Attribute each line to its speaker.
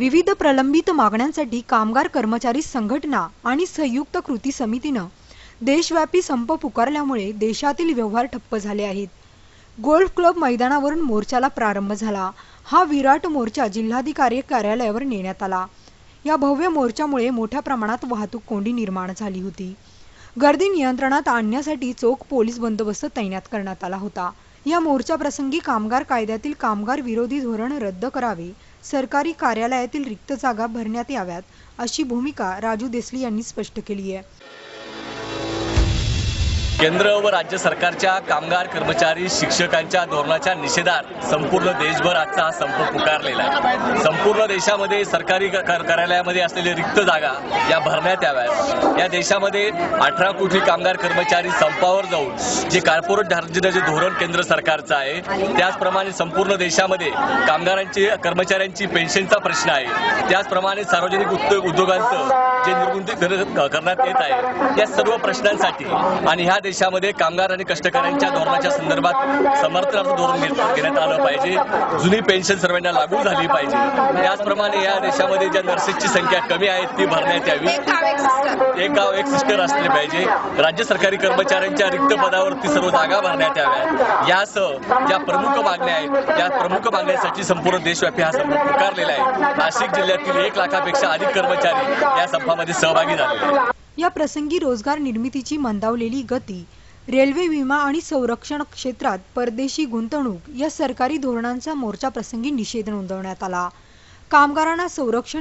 Speaker 1: विविध प्रलंबित मागण्यांसाठी कामगार कर्मचारी संघटना आणि संयुक्त कृती समितीनं देशव्यापी संप पुकारल्यामुळे देशातील व्यवहार ठप्प झाले आहेत. गोल्फ क्लब मैदानावरून मोर्चाला प्रारंभ झाला. हा विराट मोर्चा जिल्हाधिकारी कार्यालयावर नेण्यात आला. या भव्य मोर्चामुळे मोठ्या प्रमाणात वाहतूक कोंडी निर्माण झाली होती. गर्दी नियंत्रणात आणण्यासाठी चोख पोलीस बंदोबस्त तैनात करण्यात आला होता. या मोर्चाप्रसंगी कामगार कायद्यातील कामगार विरोधी धोरण रद्द करावे सरकारी कार्यालयातील रिक्त जागा भरण्यात याव्यात अशी भूमिका राजू देसली यांनी स्पष्ट केली आहे.
Speaker 2: केंद्र व राज्य सरकारच्या कामगार कर्मचारी शिक्षकांच्या धोरणाच्या निषेधात संपूर्ण देशभर आजचा हा संप पुकारलेला आहे. संपूर्ण देशामध्ये सरकारी कार्यालयामध्ये असलेल्या रिक्त जागा या भरण्यात याव्यात. या देशामध्ये अठरा कोटी कामगार कर्मचारी संपावर जाऊन जे कॉर्पोरेट दर्जाचे धोरण केंद्र सरकारचं आहे त्याचप्रमाणे संपूर्ण देशामध्ये कामगारांची कर्मचाऱ्यांची पेन्शनचा प्रश्न आहे. त्याचप्रमाणे सार्वजनिक उद्योग उद्योगांचं जे निर्गुंती करण्यात येत आहे या सर्व प्रश्नांसाठी आणि ह्या देशामध्ये कामगार आणि कष्टकऱ्यांच्या धोरणाच्या संदर्भात समर्थनार्थ धोरण घेण्यात आलं पाहिजे. जुनी पेन्शन सर्वांना लागू झाली पाहिजे. त्याचप्रमाणे या देशामध्ये ज्या नर्सेसची संख्या कमी आहे ती भरण्यात यावी.
Speaker 3: एक गाव एक सिस्टर.
Speaker 2: असले पाहिजे. राज्य सरकारी कर्मचाऱ्यांच्या रिक्त पदावरती सर्व जागा भरण्यात याव्यात. यासह ज्या प्रमुख मागण्या आहेत त्या प्रमुख मागण्यांसाठी संपूर्ण देशव्यापी हा संप पुकारलेला आहे. नाशिक जिल्ह्यातील एक लाखापेक्षा अधिक कर्मचारी या संपामध्ये सहभागी आहेत.
Speaker 1: या प्रसंगी रोजगार निर्मितीची मंदावलेली गती रेल्वे विमा आणि संरक्षण क्षेत्रात परदेशी गुंतवणूक या सरकारी धोरणांचा मोर्चा प्रसंगी निषेध नोंदवण्यात आला. कामगारांना संरक्षण